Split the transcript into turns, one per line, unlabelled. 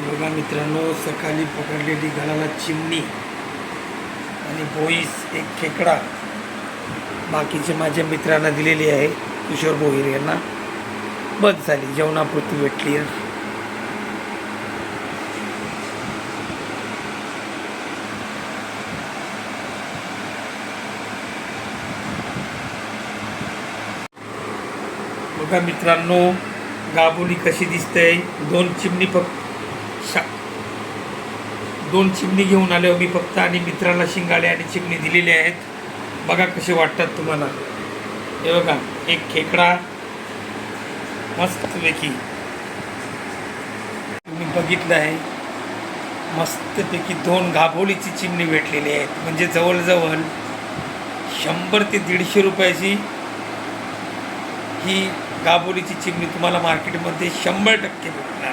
बघा मित्रांनो सकाळी पकडलेली घराला चिमणी आणि बोईस एक खेकडा बाकीचे माझ्या मित्रांना दिलेली आहे किशोर भोईर यांना. बस झाली जेवणापुरती भेटली. बघा मित्रांनो गाबोली कशी दिसते? दोन चिमणी फक्त शा दोन चिमणी घेऊन आले मी फक्त आणि मित्राला शिंगाडे आणि चिमणी दिलेली आहेत. बघा कसे वाटतात तुम्हाला. हे बघा एक खेकडा. मस्तपैकी तुम्ही बघितलं आहे. मस्तपैकी दोन गाभोलीची चिमणी भेटलेली आहेत. म्हणजे जवळजवळ शंभर ते दीडशे रुपयाची ही गाबोलीची चिमणी तुम्हाला मार्केटमध्ये शंभर टक्के भेटणार